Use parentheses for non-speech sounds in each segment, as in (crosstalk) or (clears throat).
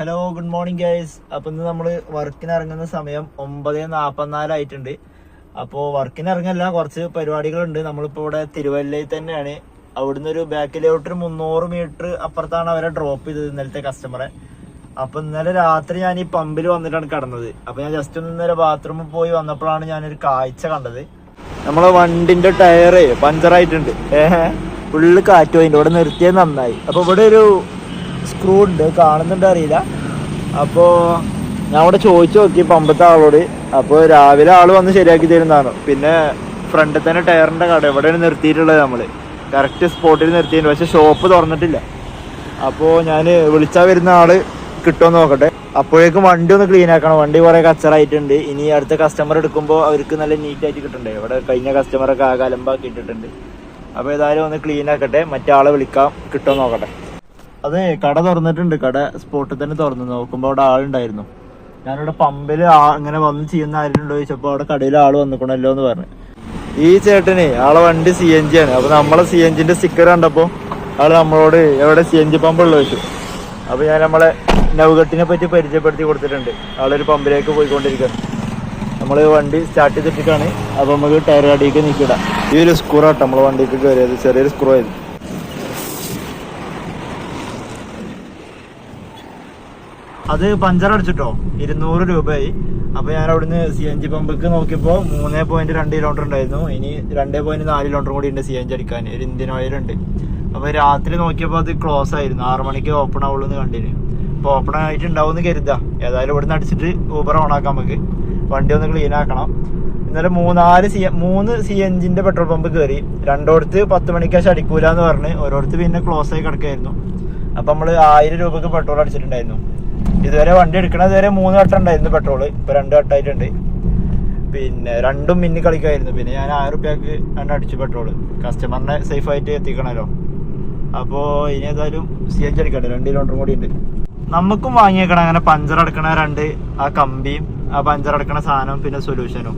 Hello good morning guys അപ്പൊ ഇന്ന് നമ്മൾ വർക്കിന് ഇറങ്ങുന്ന സമയം ഒമ്പത് നാപ്പത്തിനാലായിട്ടുണ്ട് അപ്പോൾ വർക്കിന് ഇറങ്ങല്ല കുറച്ച് പരിപാടികളുണ്ട്. നമ്മളിപ്പോ ഇവിടെ തിരുവല്ലയിൽ തന്നെയാണ്. അവിടുന്ന് ഒരു ബാക്കിലോട്ട് ഒരു മുന്നൂറ് മീറ്റർ അപ്പുറത്താണ് അവരെ ഡ്രോപ്പ് ചെയ്തത് ഇന്നലത്തെ കസ്റ്റമറെ അപ്പൊ ഇന്നലെ രാത്രി ഞാൻ ഈ പമ്പിൽ വന്നിട്ടാണ് കിടന്നത്. അപ്പൊ ഞാൻ ജസ്റ്റ് ഒന്ന് ഇന്നലെ ബാത്റൂമിൽ പോയി വന്നപ്പോഴാണ് ഞാനൊരു കാഴ്ച കണ്ടത്. നമ്മളെ വണ്ടിന്റെ ടയറ് പഞ്ചറായിട്ടുണ്ട്. ഏഹ് ഫുള്ള് കാറ്റ് പോയിട്ടുണ്ട് ഇവിടെ നിർത്തിയത് നന്നായി. അപ്പൊ ഇവിടെ ഒരു സ്ക്രൂ ഉണ്ട് കാണുന്നുണ്ട് അറിയില്ല. അപ്പോ ഞാൻ അവിടെ ചോദിച്ചു നോക്കി പമ്പത്തെ ആളോട്. അപ്പോൾ രാവിലെ ആൾ വന്ന് ശരിയാക്കി തരുന്നതാണ്. പിന്നെ ഫ്രണ്ടിൽ തന്നെ ടയറിന്റെ കട എവിടെയാണ് നിർത്തിയിട്ടുള്ളത് നമ്മൾ കറക്റ്റ് സ്പോട്ടിൽ നിർത്തിയിട്ടുണ്ട് പക്ഷെ ഷോപ്പ് തുറന്നിട്ടില്ല. അപ്പോൾ ഞാൻ വിളിച്ചാൽ വരുന്ന ആൾ കിട്ടുമെന്ന് നോക്കട്ടെ. അപ്പോഴേക്കും വണ്ടി ഒന്ന് ക്ലീൻ ആക്കണം. വണ്ടി കുറെ കച്ചറായിട്ടുണ്ട്. ഇനി അടുത്ത കസ്റ്റമർ എടുക്കുമ്പോൾ അവർക്ക് നല്ല നീറ്റ് ആയിട്ട് കിട്ടണ്ടേ? ഇവിടെ കഴിഞ്ഞ കസ്റ്റമറൊക്കെ ആകെ അലമ്പാക്കി ഇട്ടിട്ടുണ്ട് അപ്പോൾ ഏതായാലും ഒന്ന് ക്ലീൻ ആക്കട്ടെ. മറ്റേ ആളെ വിളിക്കാം. കിട്ടുമെന്ന് നോക്കട്ടെ. അതെ കട തുറന്നിട്ടുണ്ട്. കട സ്പോട്ടിൽ തന്നെ തുറന്നു. നോക്കുമ്പോൾ അവിടെ ആളുണ്ടായിരുന്നു. ഞാനിവിടെ പമ്പിൽ അങ്ങനെ വന്ന് ചെയ്യുന്ന ആരുണ്ടോ ചോദിച്ചപ്പോൾ അവിടെ കടയിൽ ആൾ വന്നിക്കണല്ലോ എന്ന് പറഞ്ഞു. ഈ ചേട്ടനെ ആളെ വണ്ടി സി എൻ ജി ആണ്. അപ്പൊ നമ്മളെ സി എൻ ജിന്റെ സ്റ്റിക്കർ കണ്ടപ്പോൾ ആൾ നമ്മളോട് എവിടെ സി എൻ ജി പമ്പുള്ള ചോദിച്ചു. അപ്പൊ ഞാൻ നമ്മളെ നൗകട്ടിനെ പറ്റി പരിചയപ്പെടുത്തി കൊടുത്തിട്ടുണ്ട്. ആളൊരു പമ്പിലേക്ക് പോയിക്കൊണ്ടിരിക്കുകയാണ്. നമ്മൾ വണ്ടി സ്റ്റാർട്ട് ചെയ്തിട്ടാണ് അപ്പൊ നമുക്ക് ടയർ അടിയിലേക്ക് നീക്കിടാം ഈ ഒരു സ്ക്രൂ ആട്ടോ നമ്മളെ വണ്ടിക്ക് കയറിയത്. ചെറിയൊരു സ്ക്രൂ ആയിരുന്നു. അത് പഞ്ചർ അടിച്ചിട്ടോ? ഇരുന്നൂറ് രൂപയായി. അപ്പൊ ഞാൻ അവിടുന്ന് സി എൻ ജി പമ്പിക്ക് നോക്കിയപ്പോ മൂന്നേ പോയിന്റ് രണ്ട് കിലോമീറ്റർ ഉണ്ടായിരുന്നു. ഇനി രണ്ടേ പോയിന്റ് നാല് കിലോമീറ്റർ കൂടി ഉണ്ട് സി എൻ ജി അടിക്കാൻ. ഒരു ഇന്ത്യൻ ഓയിൽ ഉണ്ട്. അപ്പൊ രാത്രി നോക്കിയപ്പോ അത് ക്ലോസ് ആയിരുന്നു. ആറു മണിക്ക് ഓപ്പൺ ആവുള്ളൂ എന്ന് കണ്ടിന്. അപ്പൊ ഓപ്പൺ ആയിട്ട് ഉണ്ടാവും എന്ന് കരുതാ. ഏതായാലും ഇവിടുന്ന് അടിച്ചിട്ട് ഊബർ ഓൺ ആക്കാം നമുക്ക്. വണ്ടി ഒന്ന് ക്ലീൻ ആക്കണം. ഇന്നലെ മൂന്നാൽ സി മൂന്ന് സി എൻ ജിന്റെ പെട്രോൾ പമ്പ് കയറി രണ്ടോടത്ത് പത്ത് മണിക്ക് അടിക്കൂല എന്ന് പറഞ്ഞ് ഓരോരുത്ത് പിന്നെ ക്ലോസ് ആയി കിടക്കായിരുന്നു. അപ്പൊ നമ്മൾ ആയിരം രൂപക്ക് പെട്രോൾ അടിച്ചിട്ടുണ്ടായിരുന്നു. ഇതുവരെ വണ്ടി എടുക്കണ ഇതുവരെ മൂന്ന് വട്ടം ഉണ്ടായിരുന്നു പെട്രോൾ ഇപ്പൊ രണ്ട് വട്ടമായിട്ടുണ്ട് പിന്നെ രണ്ടും മിന്നി കളിക്കായിരുന്നു. പിന്നെ ഞാൻ ആയിരം റുപ്യക്ക് രണ്ട് അടിച്ചു പെട്രോൾ കസ്റ്റമറിനെ സേഫ് ആയിട്ട് എത്തിക്കണല്ലോ. അപ്പോ ഇനി ഏതായാലും സി എച്ച് അടിക്കട്ടെ. രണ്ട് കിലോമീറ്റർ കൂടി ഉണ്ട്. നമുക്കും വാങ്ങിയേക്കണം. അങ്ങനെ പഞ്ചർ അടക്കണ രണ്ട് ആ കമ്പിയും ആ പഞ്ചർ അടക്കണ സാധനവും പിന്നെ സൊല്യൂഷനും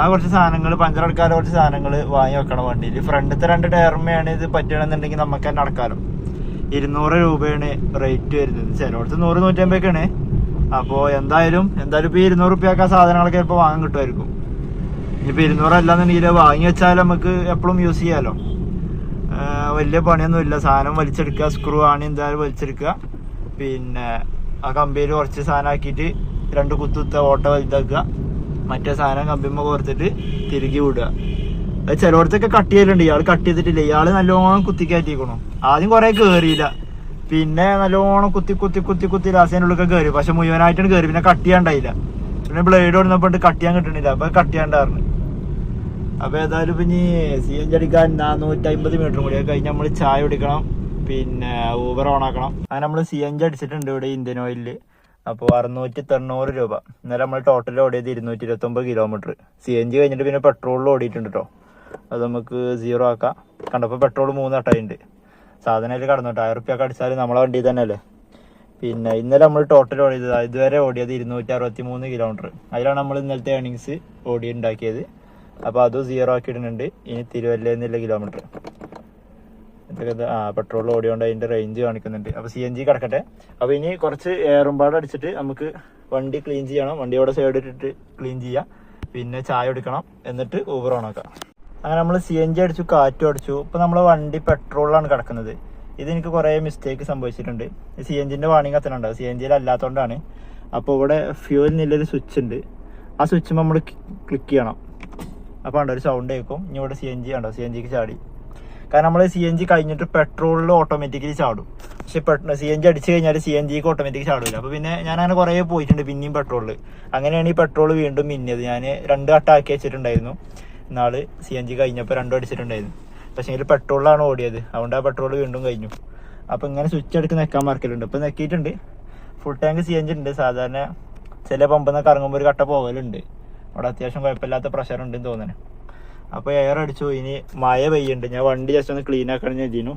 ആ കുറച്ച് സാധനങ്ങൾ പഞ്ചർ അടക്കാതെ കുറച്ച് സാധനങ്ങൾ വാങ്ങി വെക്കണം വണ്ടിയിൽ. ഫ്രണ്ടിലത്തെ രണ്ട് ടയർമയാണ് ഇത് പറ്റണമെന്നുണ്ടെങ്കിൽ നമുക്ക് തന്നെ അടക്കാലോ. ഇരുന്നൂറ് രൂപയാണ് റേറ്റ് വരുന്നത്. ചിലയിടത്ത് നൂറ് നൂറ്റമ്പൊക്കെയാണ് അപ്പോൾ എന്തായാലും എന്തായാലും ഇപ്പോൾ ഇരുന്നൂറ് റുപ്യൊക്കെ സാധനങ്ങളൊക്കെ ഇപ്പോൾ വാങ്ങാൻ കിട്ടുമായിരിക്കും. ഇനിയിപ്പോൾ ഇരുന്നൂറല്ലാന്നുണ്ടെങ്കിൽ വാങ്ങി വെച്ചാൽ നമുക്ക് എപ്പോഴും യൂസ് ചെയ്യാമല്ലോ വലിയ പണിയൊന്നും ഇല്ല സാധനം വലിച്ചെടുക്കുക സ്ക്രൂ ആണ് എന്തായാലും വലിച്ചെടുക്കുക. പിന്നെ ആ കമ്പിയിൽ കുറച്ച് സാധനം ആക്കിയിട്ട് രണ്ട് കുത്തുത്ത ഓട്ട വലുതാക്കുക. മറ്റേ സാധനം കമ്പിമ്മ കോർത്തിട്ട് തിരികെ വിടുക. അത് ചിലയിടത്തൊക്കെ കട്ട് ചെയ്തിട്ടുണ്ട്. ഇയാൾ കട്ട് ചെയ്തിട്ടില്ല. ഇയാൾ നല്ലോണം കുത്തി ആദ്യം കുറെ കേറിയില്ല. പിന്നെ നല്ലോണം കുത്തി കുത്തി കുത്തി കുത്തി ഉള്ളിൽ കയറി പക്ഷെ മുഴുവനായിട്ടാണ് കയറി പിന്നെ കട്ട് ചെയ്യാണ്ടായില്ല പിന്നെ ബ്ലേഡ് ഓടുന്നപ്പോൾ കട്ട് ചെയ്യാൻ കിട്ടണില്ല. അപ്പൊ കട്ട് ചെയ്യാണ്ടായിരുന്നു അപ്പൊ ഏതായാലും ഇനി സി എൻ ജി നാനൂറ്റി അമ്പത് മീറ്റർ കൂടി. കഴിഞ്ഞ് നമ്മൾ ചായ കുടിക്കണം. പിന്നെ ഊബർ ഓൺ ആക്കണം. അങ്ങനെ നമ്മൾ സി എൻ ജി അടിച്ചിട്ടുണ്ട് ഇവിടെ ഇന്ത്യൻ ഓയിലിൽ അപ്പോൾ അറുന്നൂറ്റി തൊണ്ണൂറ് രൂപ. ഇന്നലെ നമ്മൾ ടോട്ടൽ ഓടിയത് ഇരുന്നൂറ്റി ഇരുപത്തി ഒമ്പത് കിലോമീറ്റർ സി എൻ ജി കഴിഞ്ഞിട്ട് പിന്നെ പെട്രോളിൽ ഓടിയിട്ടുണ്ട് കേട്ടോ അത് നമുക്ക് സീറോ ആക്കാം. കണ്ടപ്പോൾ പെട്രോൾ മൂന്ന് തട്ടായിട്ടുണ്ട് സാധനം അതിൽ കടന്നു ആയിരം റുപ്യൊക്കെ അടിച്ചാൽ നമ്മളെ വണ്ടി തന്നെയല്ലേ? പിന്നെ ഇന്നലെ നമ്മൾ ടോട്ടൽ ഓടിയത് ഇതുവരെ ഓടിയത് ഇരുന്നൂറ്റി അറുപത്തി മൂന്ന് കിലോമീറ്റർ അതിലാണ് നമ്മൾ ഇന്നലത്തെ ഏണിങ്സ് ഓടി ഉണ്ടാക്കിയത് അപ്പോൾ അതും സീറോ ആക്കി ഇടുന്നുണ്ട് ഇനി തിരുവല്ല നിന്നുള്ള കിലോമീറ്റർ ആ പെട്രോൾ ഓടിയോണ്ട് അതിന്റെ റേഞ്ച് കാണിക്കുന്നുണ്ട്. അപ്പോൾ സി എൻ ജി കിടക്കട്ടെ. അപ്പോൾ ഇനി കുറച്ച് എയറുംപാട് അടിച്ചിട്ട് നമുക്ക് വണ്ടി ക്ലീൻ ചെയ്യണം. വണ്ടിയോടെ സൈഡ് ഇട്ടിട്ട് ക്ലീൻ ചെയ്യാം. പിന്നെ ചായ എടുക്കണം എന്നിട്ട് ഊബർ ഓണാക്കാം. അങ്ങനെ നമ്മൾ സി എൻ ജി അടിച്ചു കാറ്റും അടിച്ചു. ഇപ്പം നമ്മൾ വണ്ടി പെട്രോളിലാണ് കിടക്കുന്നത്. ഇതെനിക്ക് കുറേ മിസ്റ്റേക്ക് സംഭവിച്ചിട്ടുണ്ട്. സി എൻ ജിന്റെ വാണിംഗ് അത്തനുണ്ടാവും സി എൻ ജിയിൽ അല്ലാത്തതുകൊണ്ടാണ് അപ്പോൾ ഇവിടെ ഫ്യൂൽ നല്ലൊരു സ്വിച്ച് ഉണ്ട്. ആ സ്വിച്ച് നമ്മൾ ക്ലിക്ക് ചെയ്യണം. അപ്പോൾ ഉണ്ട് ഒരു സൗണ്ട് കേൾക്കും. ഇനി ഇവിടെ സി എൻ ജി ഉണ്ടോ സി എൻ ജിക്ക് ചാടി. കാരണം നമ്മൾ സി എൻ ജി കഴിഞ്ഞിട്ട് പെട്രോളിൽ ഓട്ടോമാറ്റിക്കലി ചാടും. പക്ഷെ സി എൻ ജി അടിച്ചു കഴിഞ്ഞാൽ സി എൻ ജിക്ക് ഓട്ടോമാറ്റിക് ചാടില്ല അപ്പോൾ പിന്നെ ഞാൻ അങ്ങനെ കുറേ പോയിട്ടുണ്ട് പിന്നെയും പെട്രോളിൽ അങ്ങനെയാണ് ഈ പെട്രോൾ വീണ്ടും മിന്നിയത്. ഞാൻ രണ്ട് വട്ടം ആക്കി വെച്ചിട്ടുണ്ടായിരുന്നു. നാൾ സി എൻ ജി കഴിഞ്ഞപ്പോൾ രണ്ടും അടിച്ചിട്ടുണ്ടായിരുന്നു. പക്ഷേ ഇതിൽ പെട്രോളിലാണ് ഓടിയത്. അതുകൊണ്ട് ആ പെട്രോൾ വീണ്ടും കഴിഞ്ഞു. അപ്പോൾ ഇങ്ങനെ സ്വിച്ച് എടുക്ക് നെക്കാൻ മറക്കലുണ്ട്. ഇപ്പോൾ നെക്കിയിട്ടുണ്ട് full tank C N G ഉണ്ട്. സാധാരണ ചില പമ്പിൽ നിന്ന് കറങ്ങുമ്പോൾ ഒരു കട്ട പോകലുണ്ട്. അവിടെ അത്യാവശ്യം കുഴപ്പമില്ലാത്ത പ്രഷർ ഉണ്ടെന്ന് തോന്നുന്നു അപ്പോൾ എയർ അടിച്ചു. ഇനി മഴ പെയ്യുന്നുണ്ട്. ഞാൻ വണ്ടി ജസ്റ്റ് ഒന്ന് ക്ലീൻ ആക്കണം ഞാൻ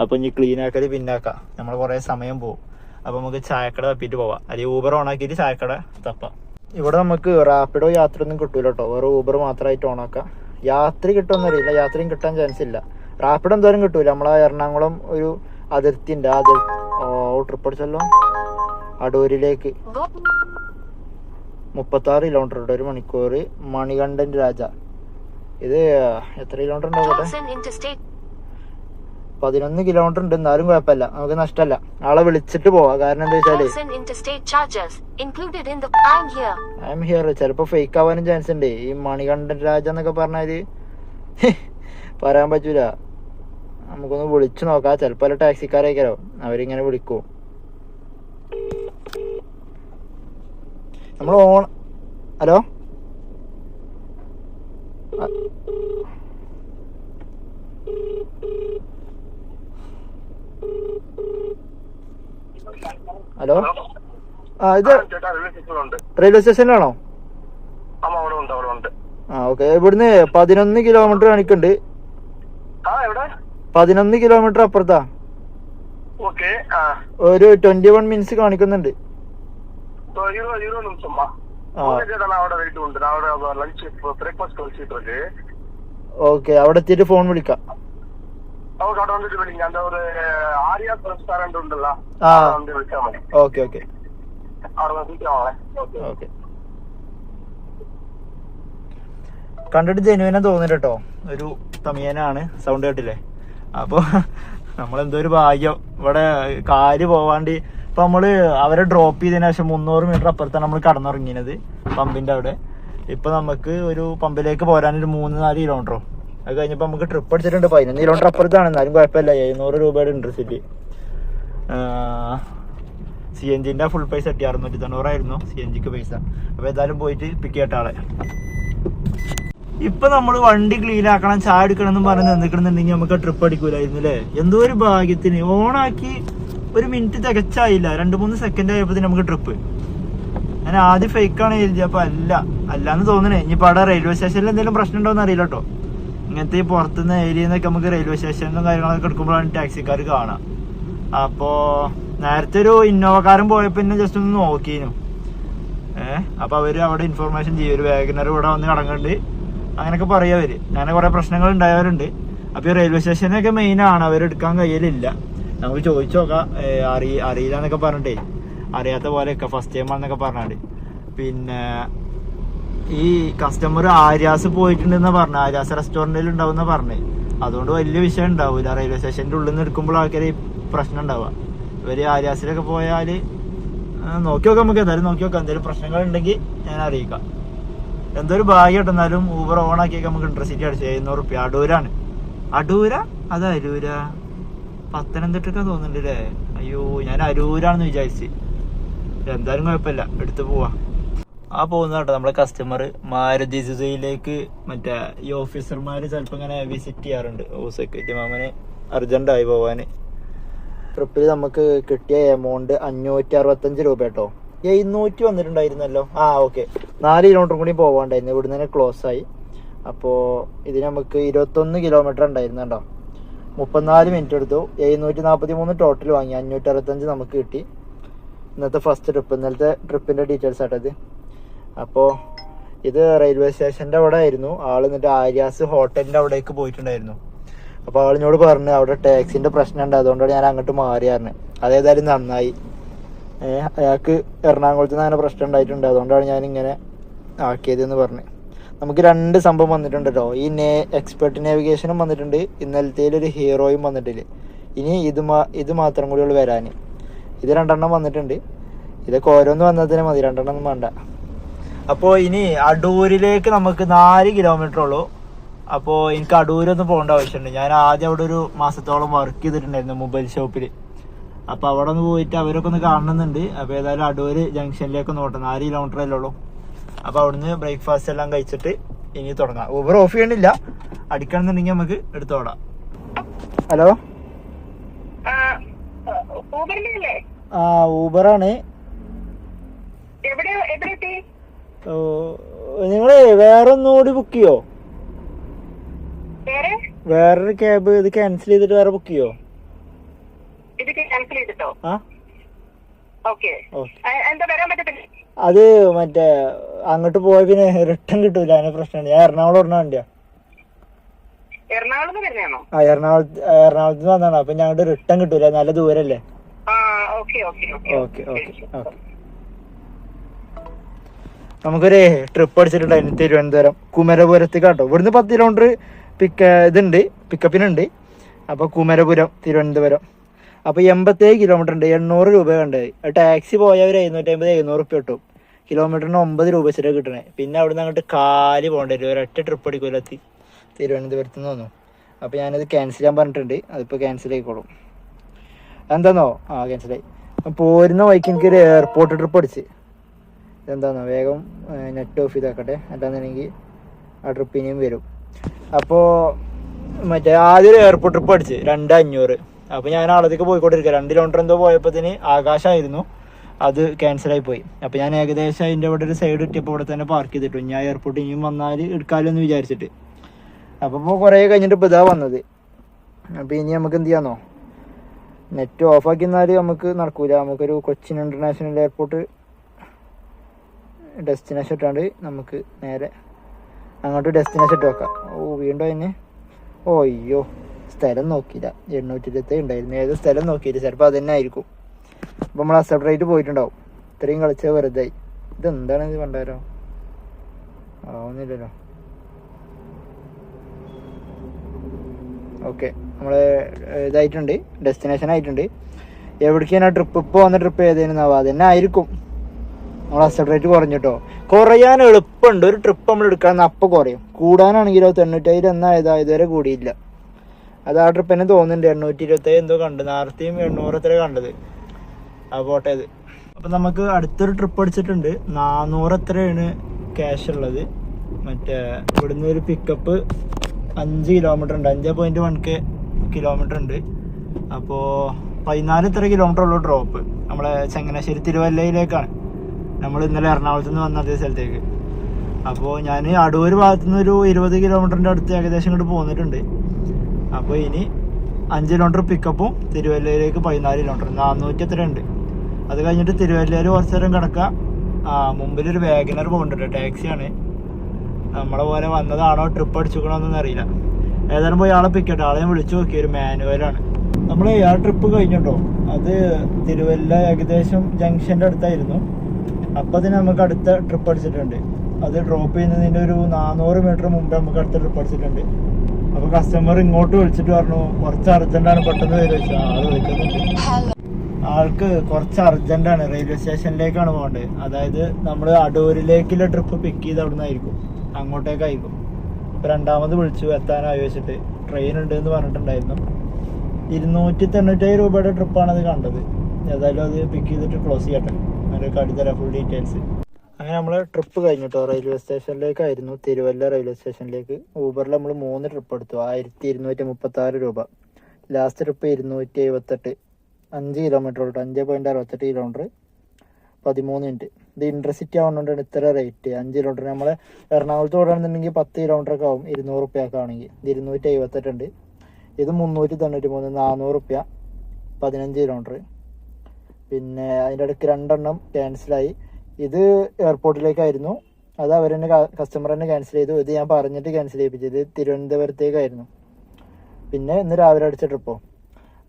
അപ്പോൾ ഇനി ക്ലീൻ ആക്കൽ പിന്നാക്കാം നമ്മൾ കുറേ സമയം പോകും അപ്പോൾ നമുക്ക് ചായക്കട തപ്പിയിട്ട് പോവാം. അല്ലെങ്കിൽ ഊബർ ഓൺ ആക്കിയിട്ട് ചായക്കട തപ്പാം. ഇവിടെ നമുക്ക് റാപ്പിഡോ യാത്ര ഒന്നും കിട്ടൂല കേട്ടോ വേറെ ഊബർ മാത്രമായിട്ട് ഓണാക്കാം. യാത്ര കിട്ടുമെന്ന് അറിയില്ല. യാത്രയും കിട്ടാൻ ചാൻസ് ഇല്ല. റാപ്പിഡ് എന്തായാലും കിട്ടൂല. നമ്മളെ എറണാകുളം ഒരു അതിർത്തി ഉണ്ട് ആ അതിർ ഓ ട്രിപ്പ് അടിച്ചല്ലോ. അടൂരിലേക്ക്. മുപ്പത്താറ് കിലോമീറ്റർ ഉണ്ട്. ഒരു മണിക്കൂർ മണികണ്ഠൻ രാജ. ഇത് എത്ര കിലോമീറ്റർ Interstate. പതിനൊന്ന് കിലോമീറ്റർ ഉണ്ട്. എന്നാലും കുഴപ്പമില്ല. നമുക്ക് നഷ്ടമല്ല. ആളെ വിളിച്ചിട്ട് പോവാ. കാരണം എന്താ വെച്ചാൽ. ഐ എം ഹിയർ ചിലപ്പോ ഫേക്ക് ആവാനും ചാൻസ് ഉണ്ട്. ഈ മണികണ്ഠൻ രാജ എന്നൊക്കെ പറഞ്ഞാൽ പറയാൻ പറ്റൂല. നമുക്കൊന്ന് വിളിച്ചു നോക്കാം. ചിലപ്പോ ടാക്സിക്കാരായിക്കാരോ അവരിങ്ങനെ വിളിക്കും. നമ്മൾ ഓൺ ഹലോ? ഹലോ? ആ ഇത് റെയിൽവേ സ്റ്റേഷനിലാണോ? ആ ഓക്കെ. ഇവിടുന്ന് പതിനൊന്ന് കിലോമീറ്റർ എനിക്കുണ്ട് പതിനൊന്ന് കിലോമീറ്റർ അപ്പുറത്താ. ഒരു ട്വന്റി വൺ മിനിറ്റ്സ് കാണിക്കുന്നുണ്ട്. ഓക്കെ അവിടെ എത്തിയിട്ട് ഫോൺ വിളിക്കാം. Okay okay. ഓക്കെ. കണ്ടിട്ട് ജനുവിനെ കേട്ടോ. ഒരു തമിയനാണ്. സൗണ്ട് കേട്ടില്ലേ? അപ്പോൾ നമ്മളെന്തോ ഒരു ഭാഗ്യം. ഇവിടെ കാര് പോവാണ്ട് ഇപ്പൊ നമ്മൾ അവരെ ഡ്രോപ്പ് ചെയ്തതിന് ശേഷം മുന്നൂറ് മീറ്റർ അപ്പുറത്താണ് നമ്മൾ കടന്നിറങ്ങിയത് പമ്പിന്റെ അവിടെ. ഇപ്പൊ നമുക്ക് ഒരു പമ്പിലേക്ക് പോരാനൊരു മൂന്ന് നാല് കിലോമീറ്ററോ അത് കഴിഞ്ഞപ്പോ നമുക്ക് ട്രിപ്പ് അടിച്ചിട്ടുണ്ട്. പതിനൊന്ന് കിലോമീറ്റർ അപ്പുറത്താണ്. എന്നാലും കുഴപ്പമില്ല. എഴുന്നൂറ് രൂപയുടെ ഇൻട്രസിറ്റി സി എൻ ജിന്റെ ഫുൾ പൈസ എട്ടി അറുന്നൂറ്റി തൊണ്ണൂറായിരുന്നു സി എൻ ജിക്ക് പൈസ. അപ്പൊ ഏതായാലും പോയിട്ട് പിക്ക് ചെയ്യട്ട ഇപ്പൊ നമ്മൾ വണ്ടി ക്ലീൻ ആക്കണം ചായ എടുക്കണം എന്ന് പറഞ്ഞ് നിന്നിക്കണമെന്നുണ്ടെങ്കിൽ നമുക്ക് ട്രിപ്പ് അടിക്കൂലായിരുന്നു അല്ലേ എന്തോ ഒരു ഭാഗ്യത്തിന് ഓണാക്കി ഒരു മിനിറ്റ് തികച്ചായില്ല. രണ്ട് മൂന്ന് സെക്കൻഡ് ആയപ്പോ നമുക്ക് ട്രിപ്പ് ഞാൻ ആദ്യം ഫേക്ക് ആണ് എഴുതി അപ്പൊ അല്ല. അല്ലാന്ന് തോന്നണേ. ഇനിയിപ്പോ അവിടെ റെയിൽവേ സ്റ്റേഷനിൽ എന്തെങ്കിലും പ്രശ്നം ഉണ്ടോന്ന് അറിയില്ല കേട്ടോ ഇങ്ങനത്തെ ഈ പുറത്തുനിന്ന് ഏരിയ നിന്നൊക്കെ നമുക്ക് റെയിൽവേ സ്റ്റേഷനിലും കാര്യങ്ങളൊക്കെ എടുക്കുമ്പോഴാണ് ടാക്സിക്കാർ കാണാം. അപ്പോ നേരത്തെ ഒരു ഇന്നോവക്കാരൻ പോയപ്പോൾ എന്നെ ജസ്റ്റ് ഒന്ന് നോക്കിയിരുന്നു ഏഹ് അപ്പോൾ അവർ അവിടെ ഇൻഫോർമേഷൻ ചെയ്യും. ഒരു വാഗനർ ഇവിടെ വന്ന് കിടങ്ങുന്നുണ്ട് അങ്ങനെയൊക്കെ പറയവര് അങ്ങനെ കുറേ പ്രശ്നങ്ങൾ ഉണ്ടായവരുണ്ട്. അപ്പോൾ ഈ റെയിൽവേ സ്റ്റേഷനൊക്കെ മെയിൻ ആണ്. അവരെടുക്കാൻ കഴിയലില്ല. നമുക്ക് ചോദിച്ചു നോക്കാം. അറിയില്ല എന്നൊക്കെ പറഞ്ഞിട്ടേ. അറിയാത്ത പോലെയൊക്കെ ഫസ്റ്റ് ടൈം ആണെന്നൊക്കെ പറഞ്ഞാണ്ട് പിന്നെ ഈ കസ്റ്റമർ ആര്യാസ് പോയിട്ടുണ്ടെന്ന് പറഞ്ഞു. ആര്യാസ് റെസ്റ്റോറന്റിൽ ഉണ്ടാവുന്ന പറഞ്ഞേ. അതുകൊണ്ട് വലിയ വിഷയം ഉണ്ടാവില്ല റെയിൽവേ സ്റ്റേഷന്റെ ഉള്ളിൽ നിന്ന് എടുക്കുമ്പോൾ ആൾക്കാർ പ്രശ്നം ഉണ്ടാവുക ഇവർ ആര്യാസിലൊക്കെ പോയാൽ ആ, നോക്കി നോക്കാം നമുക്ക്. എന്തായാലും നോക്കി നോക്കാം. എന്തെങ്കിലും പ്രശ്നങ്ങൾ ഉണ്ടെങ്കിൽ ഞാൻ അറിയിക്കാം. എന്തൊരു ഭാഗ്യം കേട്ടോ. എന്നാലും ഊബർ ഓൺ ആക്കിയൊക്കെ നമുക്ക് ഇൻട്രസിറ്റി അടിച്ചു. എഴുന്നൂറ് റുപ്യ അടൂരാണ്. അടൂര? അത് അരൂര? പത്തനംതിട്ടൊക്കെ തോന്നുന്നുണ്ട് അല്ലേ അയ്യോ ഞാൻ അരൂരാണെന്ന് വിചാരിച്ച്. എന്തായാലും കുഴപ്പമില്ല. എടുത്തു പോവാ. ആ പോകുന്ന കേട്ടോ നമ്മളെ കസ്റ്റമർ മാരുതി സുസയിലേക്ക് മറ്റേ ഈ ഓഫീസർമാര് ചിലപ്പോ ഇങ്ങനെ വിസിറ്റ് ചെയ്യാറുണ്ട്. ഓ സെക്യൂരിറ്റി മാമന് അർജന്റ് ആയി പോവാന്. ട്രിപ്പിൽ നമുക്ക് കിട്ടിയ എമൗണ്ട് അഞ്ഞൂറ്റി അറുപത്തഞ്ച് രൂപ കേട്ടോ. എഴുന്നൂറ്റി വന്നിട്ടുണ്ടായിരുന്നല്ലോ. ആ ഓക്കെ നാല് കിലോമീറ്റർ കൂടി പോവാണ്ടായിരുന്നു. ഇവിടുന്ന് തന്നെ ക്ലോസ് ആയി. അപ്പോൾ ഇതിന് നമുക്ക് ഇരുപത്തൊന്ന് കിലോമീറ്റർ ഉണ്ടായിരുന്നു കേട്ടോ. മുപ്പത്തിനാല് മിനിറ്റ് എടുത്തു. എഴുന്നൂറ്റി നാൽപ്പത്തി മൂന്ന് ടോട്ടൽ വാങ്ങി. അഞ്ഞൂറ്റി അറുപത്തഞ്ച് നമുക്ക് കിട്ടി. ഇന്നത്തെ ഫസ്റ്റ് ട്രിപ്പ് ഇന്നലത്തെ ട്രിപ്പിന്റെ ഡീറ്റെയിൽസ് ആട്ടത് അപ്പോൾ ഇത് റെയിൽവേ സ്റ്റേഷന്റെ അവിടെ ആയിരുന്നു. ആൾ എന്നിട്ട് ആര്യാസ് ഹോട്ടലിന്റെ അവിടേക്ക് പോയിട്ടുണ്ടായിരുന്നു. അപ്പൊ ആളിനോട് പറഞ്ഞു അവിടെ ടാക്സിന്റെ പ്രശ്നം ഉണ്ട് അതുകൊണ്ടാണ് ഞാൻ അങ്ങോട്ട് മാറിയായിരുന്നു അതേതായാലും നന്നായി. അയാൾക്ക് എറണാകുളത്ത് നിന്ന് അങ്ങനെ പ്രശ്നം ഉണ്ടായിട്ടുണ്ട്. അതുകൊണ്ടാണ് ഞാൻ ഇങ്ങനെ ആക്കിയത് എന്ന് പറഞ്ഞു. നമുക്ക് രണ്ട് സംഭവം വന്നിട്ടുണ്ട് കേട്ടോ ഈ നേ എക്സ്പെർട്ട് നാവിഗേഷനും വന്നിട്ടുണ്ട്. ഇന്നലത്തെ ഒരു ഹീറോയും വന്നിട്ടില്ല? ഇനി ഇത് മാ ഇത് മാത്രം കൂടി ഉള്ളു വരാൻ ഇത് രണ്ടെണ്ണം വന്നിട്ടുണ്ട്. ഇതൊക്കെ ഓരോന്ന് വന്നതിന് മതി. രണ്ടെണ്ണം ഒന്നും വേണ്ട. അപ്പോൾ ഇനി അടൂരിലേക്ക് നമുക്ക് നാല് കിലോമീറ്റർ ഉള്ളൂ. അപ്പോ എനിക്ക് അടൂരൊന്ന് പോകേണ്ട ആവശ്യമുണ്ട്. ഞാൻ ആദ്യം അവിടെ ഒരു മാസത്തോളം വർക്ക് ചെയ്തിട്ടുണ്ടായിരുന്നു മൊബൈൽ ഷോപ്പിൽ അപ്പോൾ അവിടെ ഒന്ന് പോയിട്ട് അവരൊക്കെ ഒന്ന് കാണുന്നുണ്ട്. അപ്പോൾ ഏതായാലും അടൂര് ജംഗ്ഷനിലേക്ക് ഒന്ന് പോട്ടെ. നാല് കിലോമീറ്റർ അല്ലേ ഉള്ളൂ. അപ്പോൾ അവിടുന്ന് ബ്രേക്ക്ഫാസ്റ്റ് എല്ലാം കഴിച്ചിട്ട് ഇനി തുടങ്ങാം. ഊബർ ഓഫ് ചെയ്യണില്ല. അടിക്കണമെന്നുണ്ടെങ്കിൽ നമുക്ക് എടുത്തോടാം ഹലോ ആ ഊബറാണ് എവിടെ എവിടെ നിങ്ങൾ വേറെ ഒന്നുകൂടി ബുക്ക് ചെയ്യോ? വേറെ? വേറൊരു ക്യാബ് ഇത് ക്യാൻസൽ ചെയ്തിട്ട് വേറെ ബുക്ക് ചെയ്യോ? അത് മറ്റേ അങ്ങോട്ട് പോയ പിന്നെ റിട്ടേൺ കിട്ടൂല അതിന് പ്രശ്നമാണ് ഞാൻ എറണാകുളം ഇടണ വണ്ടിയാ. ആ എറണാകുളത്ത് എറണാകുളത്ത് നിന്ന് വന്നാണ് അപ്പൊ ഞങ്ങളുടെ റിട്ടേൺ കിട്ടൂല നല്ല ദൂരല്ലേ? ഓക്കെ ഓക്കെ ഓക്കെ നമുക്കൊരു ട്രിപ്പ് അടിച്ചിട്ടുണ്ടായിരുന്നു തിരുവനന്തപുരം. കുമരപുരത്തേക്ക് കേട്ടോ ഇവിടുന്ന് പത്ത് കിലോമീറ്റർ പിക്ക ഇതുണ്ട്. പിക്കപ്പിനുണ്ട് അപ്പോൾ കുമരപുരം തിരുവനന്തപുരം. അപ്പോൾ എൺപത്തേഴ് കിലോമീറ്റർ ഉണ്ട്. എണ്ണൂറ് രൂപ കണ്ടത്. ടാക്സി പോയാൽ ഒരു എഴുന്നൂറ്റി അമ്പത് എഴുന്നൂറ് റുപ്യ കിട്ടും. കിലോമീറ്ററിന് ഒമ്പത് രൂപ വെച്ചിട്ട് കിട്ടണേ. പിന്നെ അവിടുന്ന് അങ്ങോട്ട് കാൽ പോകേണ്ടി വരും. ഒരൊറ്റ ട്രിപ്പ് അടിക്കൂലെത്തി തിരുവനന്തപുരത്ത് നിന്ന് വന്നു അപ്പോൾ ഞാനത് ക്യാൻസൽ ചെയ്യാൻ പറഞ്ഞിട്ടുണ്ട്. അതിപ്പോൾ ക്യാൻസൽ ആയിക്കോളും. എന്താന്നോ ആ ക്യാൻസലായി പോരുന്ന വഴിക്ക് എനിക്കൊരു എയർപോർട്ട് ട്രിപ്പ് അടിച്ച്. ഇതെന്താന്നോ വേഗം നെറ്റ് ഓഫ് ചെയ്താക്കട്ടെ അല്ലാന്നുണ്ടെങ്കിൽ ആ ട്രിപ്പ് ഇനിയും വരും. അപ്പോൾ മറ്റേ ആദ്യം ഒരു എയർപോർട്ട് ട്രിപ്പ് അടിച്ച് രണ്ട് അഞ്ഞൂറ്. അപ്പോൾ ഞാൻ ആളത്തേക്ക് പോയിക്കൊണ്ടിരിക്കുക രണ്ട് കിലോമീറ്റർ എന്തോ പോയപ്പോഴത്തേന് ആകാശമായിരുന്നു. അത് ക്യാൻസലായി പോയി. അപ്പോൾ ഞാൻ ഏകദേശം അതിന്റെ അവിടെ ഒരു സൈഡ് ഇട്ടിയപ്പോൾ ഇവിടെ തന്നെ പാർക്ക് ചെയ്തിട്ടു. ഞാൻ എയർപോർട്ട് ഇനിയും വന്നാൽ എടുക്കാമല്ലോ എന്ന് വിചാരിച്ചിട്ട്. അപ്പോൾ ഇപ്പോൾ കുറേ കഴിഞ്ഞിട്ട് ഇപ്പോൾ ഇതാ വന്നത്. അപ്പോൾ ഇനി നമുക്ക് എന്ത് ചെയ്യാന്നോ? നെറ്റ് ഓഫാക്കി എന്നാൽ നമുക്ക് നടക്കൂല. നമുക്കൊരു കൊച്ചിൻ ഇന്റർനാഷണൽ എയർപോർട്ട് ഡെസ്റ്റിനേഷൻ ഇട്ടാണ്ട് നമുക്ക് നേരെ അങ്ങോട്ട് ഡെസ്റ്റിനേഷൻ ഇട്ട് വെക്കാം ഓ വീണ്ടും അതിന്. ഓ അയ്യോ സ്ഥലം നോക്കിയില്ല. എണ്ണൂറ്റി ഇരുപത്തി ഉണ്ടായിരുന്നു. ഏത് സ്ഥലം നോക്കിയില്ല. ചിലപ്പോൾ അത് തന്നെ ആയിരിക്കും. അപ്പോൾ നമ്മൾ അസെപ്റ്റ് പോയിട്ടുണ്ടാവും. ഇത്രയും കളിച്ച വെറുതെ ഇതെന്താണ് ഇത് കണ്ടാരോ ആവുന്നില്ലല്ലോ. ഓക്കെ നമ്മൾ ഇതായിട്ടുണ്ട്. ഡെസ്റ്റിനേഷൻ ആയിട്ടുണ്ട്. എവിടേക്കാണ് ട്രിപ്പ് ഇപ്പോൾ വന്ന ട്രിപ്പ് ഏതേനാവാ അത് തന്നെ ആയിരിക്കും. നമ്മൾ അസറ്റ് റേറ്റ് കുറഞ്ഞിട്ടോ. കുറയാൻ എളുപ്പമുണ്ട്. ഒരു ട്രിപ്പ് നമ്മൾ എടുക്കാൻ അപ്പോൾ കുറയും. കൂടാനാണെങ്കിലോ തൊണ്ണൂറ്റേഴ് എന്നായതാ ഇതുവരെ കൂടിയില്ല. അത് ആ ട്രിപ്പ് തന്നെ തോന്നുന്നുണ്ട്. എണ്ണൂറ്റി ഇരുപത്തേഴ് എന്തോ കണ്ട്. നേരത്തെയും എണ്ണൂറ് എത്ര കണ്ടത്. ആ പോട്ടേത് അപ്പം നമുക്ക് അടുത്തൊരു ട്രിപ്പ് അടിച്ചിട്ടുണ്ട്. നാനൂറ് എത്രയാണ് ക്യാഷ് ഉള്ളത്. മറ്റേ ഇവിടുന്ന് ഒരു പിക്കപ്പ് അഞ്ച് കിലോമീറ്റർ ഉണ്ട്. അഞ്ച് പോയിന്റ് വൺ കെ കിലോമീറ്റർ ഉണ്ട്. അപ്പോൾ പതിനാല് ഇത്ര കിലോമീറ്റർ ഉള്ളൂ ഡ്രോപ്പ് നമ്മളെ ചങ്ങനാശ്ശേരി തിരുവല്ലയിലേക്കാണ്. നമ്മൾ ഇന്നലെ എറണാകുളത്ത് നിന്ന് വന്ന അതേ സ്ഥലത്തേക്ക്. അപ്പോൾ ഞാൻ അടൂർ ഭാഗത്തു നിന്ന് ഒരു ഇരുപത് കിലോമീറ്ററിന്റെ അടുത്ത് ഏകദേശം ഇങ്ങോട്ട് പോന്നിട്ടുണ്ട്. അപ്പോൾ ഇനി അഞ്ച് കിലോമീറ്റർ പിക്കപ്പും തിരുവല്ലയിലേക്ക് പതിനാല് കിലോമീറ്റർ നാനൂറ്റി എത്ര ഉണ്ട്. അത് കഴിഞ്ഞിട്ട് തിരുവല്ലയിൽ കുറച്ച് നേരം കിടക്കുക. ആ മുമ്പിലൊരു വാഗനർ പോകുന്നുണ്ട് ടാക്സിയാണ് നമ്മളെ പോലെ വന്നതാണോ ട്രിപ്പ് അടിച്ചുക്കണമെന്നൊന്നും അറിയില്ല. ഏതായാലും പോയി ആളെ പിക്കട്ടെ ആളെ ഞാൻ വിളിച്ചു നോക്കി ഒരു മാനുവലാണ് നമ്മൾ ആ ട്രിപ്പ് കഴിഞ്ഞിട്ടോ? അത് തിരുവല്ല ഏകദേശം ജംഗ്ഷന്റെ അടുത്തായിരുന്നു. അപ്പൊ തന്നെ നമുക്ക് അടുത്ത ട്രിപ്പ് അടിച്ചിട്ടുണ്ട്. അത് ഡ്രോപ്പ് ചെയ്യുന്നതിന്റെ ഒരു നാനൂറ് മീറ്റർ മുമ്പ് നമുക്ക് അടുത്ത ട്രിപ്പ് അടിച്ചിട്ടുണ്ട്. അപ്പൊ കസ്റ്റമർ ഇങ്ങോട്ട് വിളിച്ചിട്ട് പറഞ്ഞു കുറച്ച് അർജന്റാണ് പെട്ടെന്ന് വരും വെച്ചാൽ ആൾക്ക് കുറച്ച് അർജന്റാണ് റെയിൽവേ സ്റ്റേഷനിലേക്കാണ് പോകേണ്ടത് അതായത് നമ്മൾ അടൂരിലേക്കുള്ള ട്രിപ്പ് പിക്ക് ചെയ്ത് അവിടെ നിന്നായിരിക്കും അങ്ങോട്ടേക്കായിരിക്കും. ഇപ്പൊ രണ്ടാമത് വിളിച്ചു എത്താനായി? വെച്ചിട്ട് ട്രെയിൻ ഉണ്ട് എന്ന് പറഞ്ഞിട്ടുണ്ടായിരുന്നു. ഇരുന്നൂറ്റി തൊണ്ണൂറ്റേഴ് രൂപയുടെ ട്രിപ്പാണ് അത് കണ്ടത്. ഏതായാലും അത് പിക്ക് ചെയ്തിട്ട് ക്ലോസ് ചെയ്യട്ടെ. അതിന്റെ കടിത്തരാം ഫുൾ ഡീറ്റെയിൽസ് അങ്ങനെ നമ്മൾ ട്രിപ്പ് കഴിഞ്ഞിട്ടോ റെയിൽവേ സ്റ്റേഷനിലേക്കായിരുന്നു തിരുവല്ല റെയിൽവേ സ്റ്റേഷനിലേക്ക് ഊബറിൽ നമ്മൾ മൂന്ന് ട്രിപ്പ് എടുത്തു. ആയിരത്തി ഇരുന്നൂറ്റി മുപ്പത്തി ആറ് രൂപ. ലാസ്റ്റ് ട്രിപ്പ് ഇരുന്നൂറ്റി എഴുപത്തെട്ട് അഞ്ച് കിലോമീറ്റർ ഉള്ളൂ അഞ്ച് പോയിന്റ് അറുപത്തെട്ട് കിലോമീറ്റർ പതിമൂന്ന് മിനിറ്റ് ഇത് ഇൻട്രസിറ്റി ആവുന്നതുകൊണ്ടാണ് ഇത്ര റേറ്റ് അഞ്ച് കിലോമീറ്റർ നമ്മൾ എറണാകുളത്ത് ഓടുകയാണെന്നുണ്ടെങ്കിൽ പത്ത് കിലോമീറ്റർ ഒക്കെ ആവും. ഇരുന്നൂറ് റുപ്യൊക്കെ ആണെങ്കിൽ. ഇത് ഇരുന്നൂറ്റി എഴുപത്തെട്ട് ഉണ്ട്. ഇത് മുന്നൂറ്റി തൊണ്ണൂറ്റി മൂന്ന് നാനൂറ് റുപ്യ. പതിനഞ്ച് കിലോമീറ്റർ പിന്നെ അതിന്റെ ഇടയ്ക്ക് രണ്ടെണ്ണം ക്യാൻസലായി. ഇത് എയർപോർട്ടിലേക്കായിരുന്നു. അത് അവർ തന്നെ കസ്റ്റമർ തന്നെ ക്യാൻസൽ ചെയ്തു. ഇത് ഞാൻ പറഞ്ഞിട്ട് ക്യാൻസൽ ചെയ്യിപ്പിച്ചത് തിരുവനന്തപുരത്തേക്കായിരുന്നു. പിന്നെ ഇന്ന് രാവിലെ അടിച്ച ട്രിപ്പോ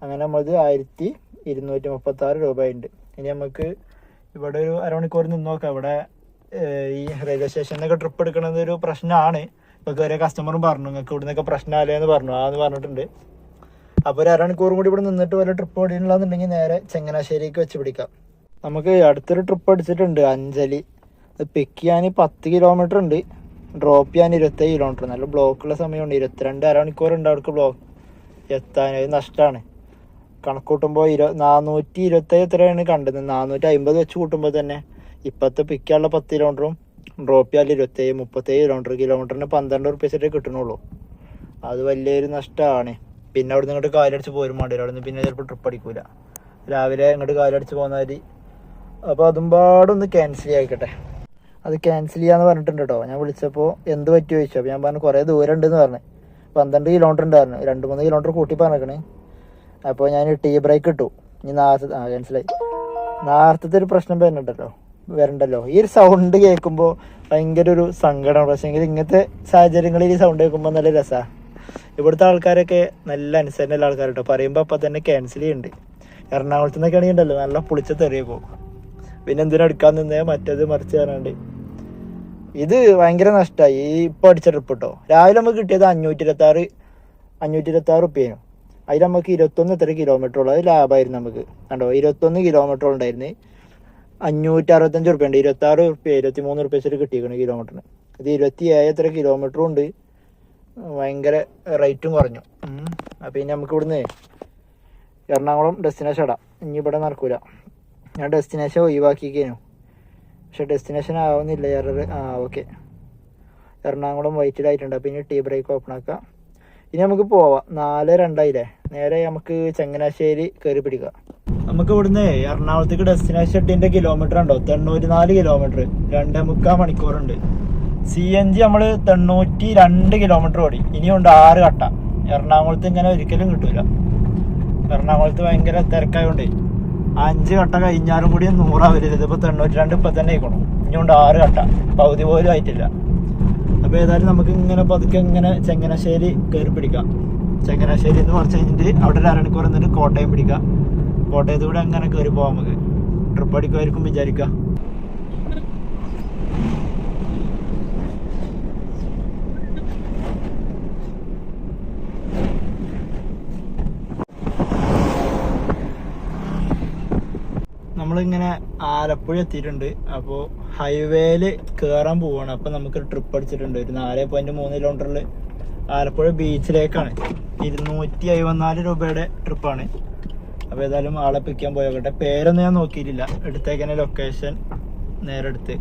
അങ്ങനെ നമ്മളത് ആയിരത്തി ഇരുന്നൂറ്റി മുപ്പത്തി ആറ് രൂപയുണ്ട്. ഇനി നമുക്ക് ഇവിടെ ഒരു അരമണിക്കൂർ നിന്ന് നോക്കാം. ഇവിടെ ഈ റെയിൽവേ സ്റ്റേഷനിലൊക്കെ ട്രിപ്പ് എടുക്കണത് ഒരു പ്രശ്നമാണ് ഇപ്പൊ കയറിയ കസ്റ്റമറും പറഞ്ഞു. നിങ്ങൾക്ക് ഇവിടെ നിന്നൊക്കെ പ്രശ്നമല്ലേ എന്ന് പറഞ്ഞു. ആന്ന് പറഞ്ഞിട്ടുണ്ട്. അപ്പോൾ ഒരു അരമണിക്കൂറും കൂടി ഇവിടെ നിന്നിട്ട് വല്ല ട്രിപ്പ് ഓടിയുള്ളതെന്നുണ്ടെങ്കിൽ നേരെ ചങ്ങനാശ്ശേരിക്ക് വെച്ച് പിടിക്കാം. നമുക്ക് അടുത്തൊരു ട്രിപ്പ് അടിച്ചിട്ടുണ്ട് അഞ്ചലി പിക്ക് ചെയ്യാൻ പത്ത് കിലോമീറ്റർ ഉണ്ട്. ഡ്രോപ്പ് ചെയ്യാൻ ഇരുപത്തേഴ് കിലോമീറ്റർ നല്ല ബ്ലോക്കുള്ള സമയമുണ്ട്. ഇരുപത്തിരണ്ട് അരമണിക്കൂർ ഉണ്ട് അവർക്ക് ബ്ലോക്ക് എത്താൻ നഷ്ടമാണ് കണക്ക് കൂട്ടുമ്പോൾ ഇരു നാനൂറ്റി ഇരുപത്തേഴ് എത്രയാണ് കണ്ടത്? നാനൂറ്റി അമ്പത് വെച്ച് കൂട്ടുമ്പോൾ തന്നെ ഇപ്പോഴത്തെ പിക്കാനുള്ള പത്ത് കിലോമീറ്ററും ഡ്രോപ്പ് ചെയ്യാൻ ഇരുപത്തേഴ് മുപ്പത്തേഴ് കിലോമീറ്റർ കിലോമീറ്ററിന് പന്ത്രണ്ട് റുപ്പീസ് കിട്ടണുള്ളൂ. അത് വലിയൊരു നഷ്ടമാണ് പിന്നെ അവിടെ നിന്ന് ഇങ്ങോട്ട് കാലടിച്ച് പോരും വേണ്ടി അവിടെ നിന്ന് പിന്നെ ചിലപ്പോൾ ട്രിപ്പ് അടിക്കൂല. രാവിലെ ഇങ്ങോട്ട് കാലടിച്ച് പോകുന്നാൽ അപ്പോൾ അതും പാടൊന്ന് ക്യാൻസൽ ആയിക്കട്ടെ. അത് ക്യാൻസൽ ചെയ്യാന്ന് പറഞ്ഞിട്ടുണ്ട് കേട്ടോ ഞാൻ വിളിച്ചപ്പോൾ എന്ത് പറ്റി ചോദിച്ചു. അപ്പോൾ ഞാൻ പറഞ്ഞു കുറേ ദൂരം ഉണ്ടെന്ന് പറഞ്ഞു. പന്ത്രണ്ട് കിലോമീറ്റർ ഉണ്ടായിരുന്നു. രണ്ട് മൂന്ന് കിലോമീറ്റർ കൂട്ടി പറഞ്ഞേക്കണേ. അപ്പോൾ ഞാൻ ടീ ബ്രേക്ക് ഇട്ടു. ഇനി നാർത്ത് ആ ക്യാൻസലായി നാർത്തത്തെ ഒരു പ്രശ്നം വരുന്നുണ്ടല്ലോ. വരണ്ടല്ലോ. ഈ ഒരു സൗണ്ട് കേൾക്കുമ്പോൾ ഭയങ്കര ഒരു സങ്കടമാണ്. പക്ഷേ ഇങ്ങനത്തെ സാഹചര്യങ്ങളിൽ ഈ സൗണ്ട് കേൾക്കുമ്പോൾ നല്ല രസമാണ് ഇവിടുത്തെ ആൾക്കാരൊക്കെ നല്ല അനുസരണമുള്ള ആൾക്കാർ കേട്ടോ പറയുമ്പോൾ അപ്പം തന്നെ ക്യാൻസൽ ചെയ്യുന്നുണ്ട് എറണാകുളത്ത് നിന്നൊക്കെ ആണെങ്കിൽ ഉണ്ടല്ലോ നല്ല പുളിച്ച പോകും പിന്നെ എന്തിനാ എടുക്കാൻ നിന്നേ? മറ്റേത് മറിച്ച് തരാണ്ട്. ഇത് ഭയങ്കര നഷ്ടമായി ഈ ഇപ്പോൾ അടിച്ച ട്രിപ്പ് കേട്ടോ രാവിലെ നമുക്ക് കിട്ടിയത് അഞ്ഞൂറ്റി ഇരുപത്താറ് അഞ്ഞൂറ്റി ഇരുപത്താറ് അതിൽ നമുക്ക് ഇരുപത്തൊന്ന് എത്ര കിലോമീറ്റർ ഉള്ളത് ലാഭമായിരുന്നു നമുക്ക്. കണ്ടോ? ഇരുപത്തൊന്ന് കിലോമീറ്റർ ഉണ്ടായിരുന്നു. അഞ്ഞൂറ്റി അറുപത്തഞ്ച് റുപ്യ ഉണ്ട് ഇരുപത്താറ് റുപ്യ ഇരുപത്തി മൂന്ന് റുപ്യ വെച്ചിട്ട് കിട്ടിയിരിക്കണം കിലോമീറ്ററിന് ഇത് ഇരുപത്തി ഏഴ് എത്ര കിലോമീറ്ററും ഉണ്ട്? ഭയങ്കര റേറ്റും കുറഞ്ഞു. അപ്പോൾ അപ്പൊ ഇനി നമുക്ക് ഇവിടുന്ന് എറണാകുളം ഡെസ്റ്റിനേഷൻ ഇടാം. ഇനി ഇവിടെ നടക്കൂല. ഞാൻ ഡെസ്റ്റിനേഷൻ ഒഴിവാക്കിക്കേനു പക്ഷെ ഡെസ്റ്റിനേഷൻ ആവുന്നില്ല. എറർ ആ ഓക്കെ എറണാകുളം വൈറ്റിലായിട്ടുണ്ട് അപ്പം ഇനി ടീ ബ്രേക്ക് ഓപ്പൺ ആക്കാം. ഇനി നമുക്ക് പോവാം. നാല് രണ്ടായില്ലേ? നേരെ നമുക്ക് ചങ്ങനാശ്ശേരി കയറി പിടിക്കാം. നമുക്ക് ഇവിടുന്ന് എറണാകുളത്തേക്ക് ഡെസ്റ്റിനേഷൻ എട്ടിന്റെ കിലോമീറ്റർ ഉണ്ടോ? തൊണ്ണൂറ്റി നാല് കിലോമീറ്റർ രണ്ടേ മുക്കാൽ മണിക്കൂറുണ്ട്. സി എൻ ജി നമ്മൾ തൊണ്ണൂറ്റി രണ്ട് കിലോമീറ്റർ ഓടി. ഇനിയുണ്ട് ആറ് കട്ട. എറണാകുളത്ത് ഇങ്ങനെ ഒരിക്കലും കിട്ടൂല. എറണാകുളത്ത് ഭയങ്കര തിരക്കായതുകൊണ്ടേ അഞ്ച് കട്ട കഴിഞ്ഞാലും കൂടി നൂറാ വരും ഇതിപ്പോ തൊണ്ണൂറ്റി രണ്ട് ഇപ്പൊ തന്നെ ആയിക്കണം. ഇനിയുണ്ട് ആറ് കട്ട. പകുതി പോലും ആയിട്ടില്ല. അപ്പോൾ ഏതായാലും നമുക്ക് ഇങ്ങനെ പതുക്കെ ഇങ്ങനെ ചങ്ങനാശ്ശേരി കയറി പിടിക്കാം. ചങ്ങനാശ്ശേരി എന്ന് കുറച്ച് കഴിഞ്ഞിട്ട് അവിടെ ഒരു അരണിക്കൂർ എന്നിട്ട് കോട്ടയം പിടിക്കാം. കോട്ടയത്ത് കൂടെ അങ്ങനെ കയറി പോവാം നമുക്ക്. ട്രിപ്പ് അടിക്കുമായിരിക്കും വിചാരിക്കാം. നമ്മളിങ്ങനെ ആലപ്പുഴ എത്തിയിട്ടുണ്ട്. അപ്പോൾ ഹൈവേയിൽ കയറാൻ പോവാണ്. അപ്പോൾ നമുക്കൊരു ട്രിപ്പ് അടിച്ചിട്ടുണ്ട്. ഒരു നാല് പോയിന്റ് മൂന്ന് കിലോമീറ്ററിൽ ആലപ്പുഴ ബീച്ചിലേക്കാണ് ഇരുന്നൂറ്റി അയ്പത്തിനാല് രൂപയുടെ ട്രിപ്പാണ് അപ്പോൾ ഏതായാലും ആളെ പിക്കാൻ പോയോട്ടെ പേരൊന്നും ഞാൻ നോക്കിയിട്ടില്ല. എടുത്തേക്കന്നെ ലൊക്കേഷൻ നേരെ എടുത്ത്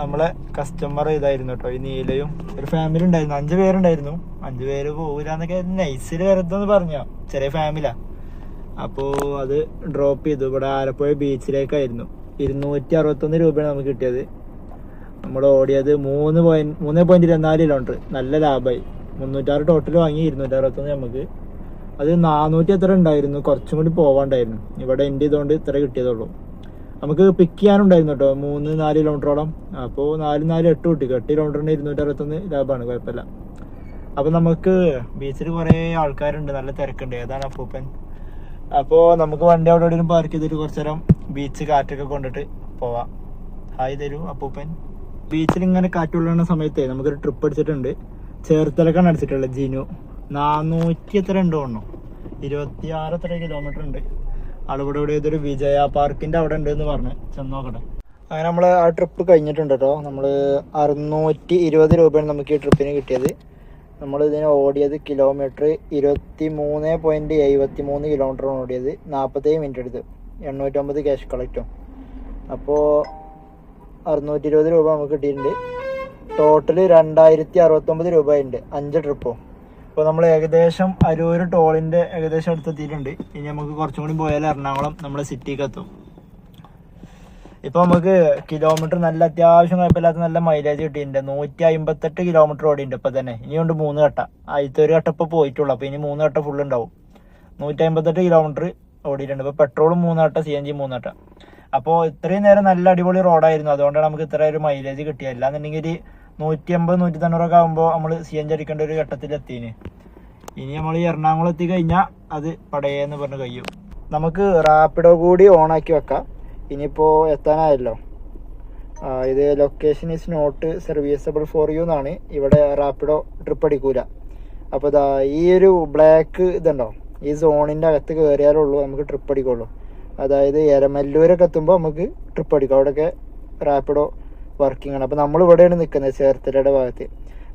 നമ്മളെ കസ്റ്റമർ ഇതായിരുന്നു കേട്ടോ ഈ നീലയും ഒരു ഫാമിലി ഉണ്ടായിരുന്നു. അഞ്ച് പേരുണ്ടായിരുന്നു. അഞ്ച് പേര് പോകില്ല എന്നൊക്കെ നൈസിൽ വരത്തെന്ന് പറഞ്ഞോ. ചെറിയ ഫാമിലിയാ അപ്പോൾ അത് ഡ്രോപ്പ് ചെയ്തു. ഇവിടെ ആലപ്പുഴ ബീച്ചിലേക്കായിരുന്നു ഇരുന്നൂറ്റി അറുപത്തൊന്ന് രൂപയാണ് നമുക്ക് കിട്ടിയത്. നമ്മൾ ഓടിയത് മൂന്ന് പോയിന്റ് മൂന്ന് പോയിന്റ് ഇരുപത്തിനാല് കിലോമീറ്റർ നല്ല ലാഭമായി. മുന്നൂറ്റാറ് ടോട്ടൽ വാങ്ങി ഇരുന്നൂറ്റി അറുപത്തൊന്ന് നമുക്ക്. അത് നാനൂറ്റി എത്ര ഉണ്ടായിരുന്നു? കുറച്ചും കൂടി പോവാണ്ടായിരുന്നു. ഇവിടെ എന്റെ ഇതുകൊണ്ട് ഇത്ര കിട്ടിയതുള്ളൂ. നമുക്ക് പിക്ക് ചെയ്യാനുണ്ടായിരുന്നു കേട്ടോ. മൂന്ന് നാല് കിലോമീറ്ററോളം അപ്പോൾ നാല് നാല് എട്ട് കിട്ടി. എട്ട് കിലോമീറ്ററിന് ഇരുന്നൂറ്റി അറുപത്തൊന്ന് ലാഭമാണ്. കുഴപ്പമില്ല. അപ്പോൾ നമുക്ക് ബീച്ചിൽ കുറേ ആൾക്കാരുണ്ട്. നല്ല തിരക്കുണ്ട്. ഏതാണ് അപ്പൂപ്പൻ? അപ്പോൾ നമുക്ക് വണ്ടി അവിടെ എവിടെയും പാർക്ക് ചെയ്തിട്ട് കുറച്ച് നേരം ബീച്ച് കാറ്റൊക്കെ കൊണ്ടിട്ട് പോവാം. ഹായ് തരൂ അപ്പൂപ്പൻ. ബീച്ചിൽ ഇങ്ങനെ കാറ്റ് കൊള്ളുന്ന സമയത്ത് നമുക്കൊരു ട്രിപ്പ് അടിച്ചിട്ടുണ്ട്. ചേർത്തലക്കാണ് അടിച്ചിട്ടുള്ളത് ജിനു. നാനൂറ്റി എത്ര ഉണ്ട് തോന്നുന്നു? ഇരുപത്തി ആറ് എത്ര കിലോമീറ്റർ ഉണ്ട്. അവിടെ ഇവിടെ ഇതൊരു വിജയ പാർക്കിന്റെ അവിടെ ഉണ്ട് എന്ന് പറഞ്ഞു ചെന്ന് നോക്കട്ടെ. അങ്ങനെ നമ്മൾ ആ ട്രിപ്പ് കഴിഞ്ഞിട്ടുണ്ട് കേട്ടോ. നമ്മൾ അറുന്നൂറ്റി ഇരുപത് രൂപയാണ് നമുക്ക് ഈ ട്രിപ്പിന് കിട്ടിയത്. നമ്മൾ ഇതിന് ഓടിയത് കിലോമീറ്റർ ഇരുപത്തി മൂന്ന് പോയിന്റ് എഴുപത്തി മൂന്ന് കിലോമീറ്ററാണ് ഓടിയത്. നാൽപ്പത്തേഴ് മിനിറ്റ് എടുത്ത്. എണ്ണൂറ്റമ്പത് ക്യാഷ് കളക്റ്റും അപ്പോൾ അറുന്നൂറ്റി ഇരുപത് രൂപ നമുക്ക് കിട്ടിയിട്ടുണ്ട്. ടോട്ടൽ രണ്ടായിരത്തി അറുപത്തൊമ്പത് രൂപയുണ്ട്. അഞ്ച് ട്രിപ്പും അപ്പോൾ നമ്മൾ ഏകദേശം അരൂർ ടോളിന്റെ ഏകദേശം അടുത്തെത്തിയിട്ടുണ്ട്. ഇനി നമുക്ക് കുറച്ചും കൂടി പോയാൽ എറണാകുളം നമ്മുടെ സിറ്റിക്ക് എത്തും. ഇപ്പൊ നമുക്ക് കിലോമീറ്റർ നല്ല അത്യാവശ്യം കുഴപ്പമില്ലാത്ത നല്ല മൈലേജ് കിട്ടിയിട്ടുണ്ട്. നൂറ്റി അമ്പത്തെട്ട് കിലോമീറ്റർ ഓടിയിട്ടുണ്ട് ഇപ്പൊ തന്നെ. ഇനിയുണ്ട് മൂന്ന് ഘട്ട. ആദ്യത്തെ ഒരു ഘട്ടം ഇപ്പൊ പോയിട്ടുള്ളൂ. അപ്പൊ ഇനി മൂന്ന് ഘട്ടം ഫുൾ ഉണ്ടാവും. നൂറ്റി അമ്പത്തെട്ട് കിലോമീറ്റർ ഓടിയിട്ടുണ്ട്. ഇപ്പൊ പെട്രോളും മൂന്ന് ഘട്ടം സി എൻ ജി മൂന്ന് ഘട്ടം. അപ്പോൾ ഇത്രയും നേരം നല്ല അടിപൊളി റോഡായിരുന്നു അതുകൊണ്ടാണ് നമുക്ക് ഇത്ര ഒരു മൈലേജ് കിട്ടിയത്. അല്ലാന്നുണ്ടെങ്കിൽ ഒരു നൂറ്റി അമ്പത് നൂറ്റി തൊണ്ണൂറൊക്കെ ആകുമ്പോൾ നമ്മൾ സി എൻ ജി അടിക്കേണ്ട ഒരു ഘട്ടത്തിൽ എത്തിന് ഇനി നമ്മൾ എറണാകുളം എത്തി കഴിഞ്ഞാൽ അത് പടയേന്ന് പറഞ്ഞ് കഴിയും. നമുക്ക് റാപ്പിഡോ കൂടി ഓണാക്കി വെക്കാം. ഇനിയിപ്പോൾ എത്താനായല്ലോ. ഇത് location is not serviceable for you എന്നാണ്. ഇവിടെ റാപ്പിഡോ ട്രിപ്പ് അടിക്കൂല. അപ്പോൾ ഇതാ ഈ ഒരു ബ്ലാക്ക് ഇതുണ്ടോ? ഈ സോണിന്റെ അകത്ത് കയറിയാലുള്ളൂ നമുക്ക് ട്രിപ്പ് അടിക്കുള്ളൂ. അതായത് എരമല്ലൂരൊക്കെ എത്തുമ്പോൾ നമുക്ക് ട്രിപ്പ് അടിക്കാം. അവിടെയൊക്കെ റാപ്പിഡോ വർക്കിംഗ് ആണ്. അപ്പോൾ നമ്മൾ ഇവിടെയാണ് നിൽക്കുന്നത് ചേർത്തലയുടെ ഭാഗത്ത്.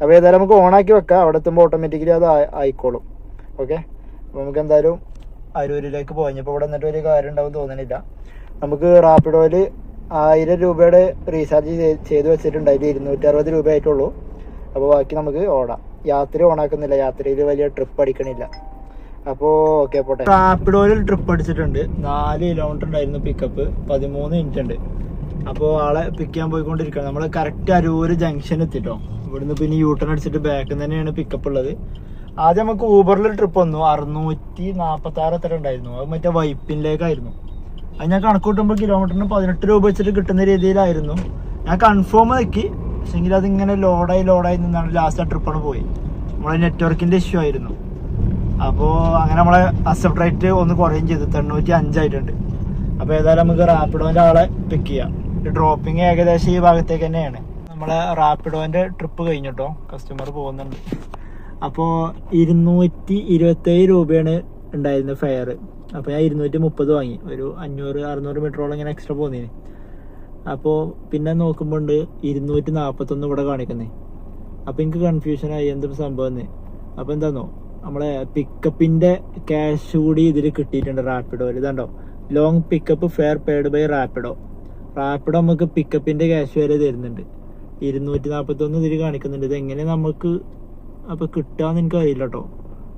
അപ്പോൾ ഏതായാലും നമുക്ക് ഓണാക്കി വെക്കാം. അവിടെ എത്തുമ്പോൾ ഓട്ടോമാറ്റിക്കലി അത് ആയിക്കോളും. ഓക്കെ അപ്പോൾ നമുക്ക് എന്തായാലും അരൂരിലേക്ക് പോയിപ്പോൾ ഇവിടെ നിന്നിട്ട് വലിയ കാര്യം ഉണ്ടാവും തോന്നുന്നില്ല നമുക്ക് റാപ്പിഡോയിൽ ആയിരം രൂപയുടെ റീചാർജ് ചെയ്ത് വെച്ചിട്ടുണ്ട്. അതിൽ ഇരുന്നൂറ്റി അറുപത് രൂപ ആയിട്ടുള്ളൂ അപ്പോൾ ബാക്കി നമുക്ക് ഓടാം. യാത്ര ഓണാക്കുന്നില്ല. യാത്രയിൽ വലിയ ട്രിപ്പ് അടിക്കണില്ല. അപ്പോൾ ഓക്കെ പോട്ടെ. റാപ്പിഡോയിൽ ട്രിപ്പ് അടിച്ചിട്ടുണ്ട്. നാല് കിലോമീറ്റർ ഉണ്ടായിരുന്നു പിക്കപ്പ് പതിമൂന്ന് മിനിറ്റ് ഉണ്ട്. അപ്പോൾ ആളെ പിക്ക് ചെയ്യാൻ പോയിക്കൊണ്ടിരിക്കുകയാണ്. നമ്മൾ കറക്റ്റ് അരൂര് ജംഗ്ഷൻ എത്തിട്ടോ. ഇവിടുന്ന് പിന്നെ യൂ ടേൺ അടിച്ചിട്ട് ബാക്കിൽ തന്നെയാണ് പിക്കപ്പ് ഉള്ളത്. ആദ്യം നമുക്ക് ഊബറിൽ ട്രിപ്പ് വന്നു. അറുന്നൂറ്റി നാൽപ്പത്തി ആറ് എത്ര ഉണ്ടായിരുന്നു അത് മറ്റേ വൈപ്പിനിലേക്കായിരുന്നു അത് ഞാൻ കണക്ക് കൂട്ടുമ്പോൾ കിലോമീറ്ററിന് പതിനെട്ട് രൂപ വെച്ചിട്ട് കിട്ടുന്ന രീതിയിലായിരുന്നു. ഞാൻ കൺഫേം നിൽക്കി പക്ഷെങ്കിൽ അതിങ്ങനെ ലോഡായി ലോഡായി നിന്നാണ് ലാസ്റ്റ് ആ ട്രിപ്പാണ് പോയി. നമ്മളെ നെറ്റ്വർക്കിന്റെ ഇഷ്യൂ ആയിരുന്നു. അപ്പോൾ അങ്ങനെ നമ്മളെ അക്സെപ്റ്റ് റേറ്റ് ഒന്ന് കുറയും ചെയ്തു. തൊണ്ണൂറ്റി അഞ്ചായിട്ടുണ്ട് അപ്പോൾ ഏതായാലും നമുക്ക് റാപ്പിഡോന്റെ ആളെ പിക്ക് ചെയ്യാം. ഡ്രോപ്പിംഗ് ഏകദേശം ഈ ഭാഗത്തേക്ക് തന്നെയാണ്. നമ്മളെ റാപ്പിഡോന്റെ ട്രിപ്പ് കഴിഞ്ഞിട്ടോ കസ്റ്റമർ പോകുന്നുണ്ട്. അപ്പോൾ ഇരുന്നൂറ്റി ഇരുപത്തേഴ് രൂപയാണ് ഉണ്ടായിരുന്നത് ഫെയർ അപ്പോൾ ഞാൻ ഇരുന്നൂറ്റി മുപ്പത് വാങ്ങി. ഒരു അഞ്ഞൂറ് അറുന്നൂറ് മീറ്ററോളം ഇങ്ങനെ എക്സ്ട്രാ പോന്നീന്. അപ്പോൾ പിന്നെ നോക്കുമ്പോൾ ഉണ്ട് ഇരുന്നൂറ്റി നാൽപ്പത്തൊന്ന് ഇവിടെ കാണിക്കുന്നേ. അപ്പോൾ എനിക്ക് കൺഫ്യൂഷനായി എന്തും സംഭവം അപ്പോൾ എന്താന്നോ? നമ്മളെ പിക്കപ്പിന്റെ ക്യാഷ് കൂടി ഇതിൽ കിട്ടിയിട്ടുണ്ട് റാപ്പിഡോ ഇതാണ്ടോ? Long pickup fare paid by Rapido Rapido നമുക്ക് പിക്കപ്പിന്റെ ക്യാഷ് വരെ തരുന്നുണ്ട്. ഇരുന്നൂറ്റി നാൽപ്പത്തൊന്ന് ഇതിൽ കാണിക്കുന്നുണ്ട്. ഇത് എങ്ങനെ നമുക്ക് അപ്പോൾ എനിക്ക് അറിയില്ല കേട്ടോ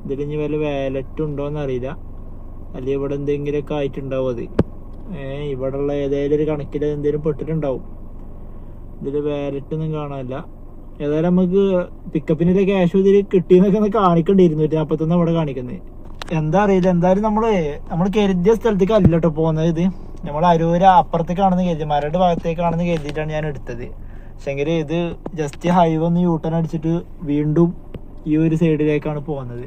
ഇതിൽ ഇനി വല്ല വാലറ്റ് ഉണ്ടോന്ന് അറിയില്ല അല്ലെങ്കിൽ ഇവിടെ എന്തെങ്കിലുമൊക്കെ ആയിട്ടുണ്ടാവും അത്. ഏഹ് ഇവിടെ ഉള്ള ഏതെങ്കിലും ഒരു കണക്കിൽ എന്തെങ്കിലും പെട്ടിട്ടുണ്ടാവും. ഇതിൽ വേറിട്ടൊന്നും കാണാനില്ല. ഏതായാലും നമുക്ക് പിക്കപ്പിനുള്ള ക്യാഷ് ഇതിൽ കിട്ടിയെന്നൊക്കെ കാണിക്കണ്ട ഇരുന്നൂറ്റി നാൽപ്പത്തൊന്ന് അവിടെ കാണിക്കുന്നത് എന്താ അറിയില്ല. എന്തായാലും നമ്മൾ നമ്മൾ കരുതിയ സ്ഥലത്തേക്ക് അല്ല കേട്ടോ പോകുന്നത് ഇത്. നമ്മൾ അരൂര് അപ്പുറത്തേക്കാണെന്ന് കരുതി. മരട് ഭാഗത്തേക്കാണെന്ന് കരുതിയിട്ടാണ് ഞാൻ എടുത്തത്. പക്ഷെങ്കിൽ ഇത് ജസ്റ്റ് ഹൈവേ ഒന്ന് യൂട്ടേൺ അടിച്ചിട്ട് വീണ്ടും ഈ ഒരു സൈഡിലേക്കാണ് പോകുന്നത്.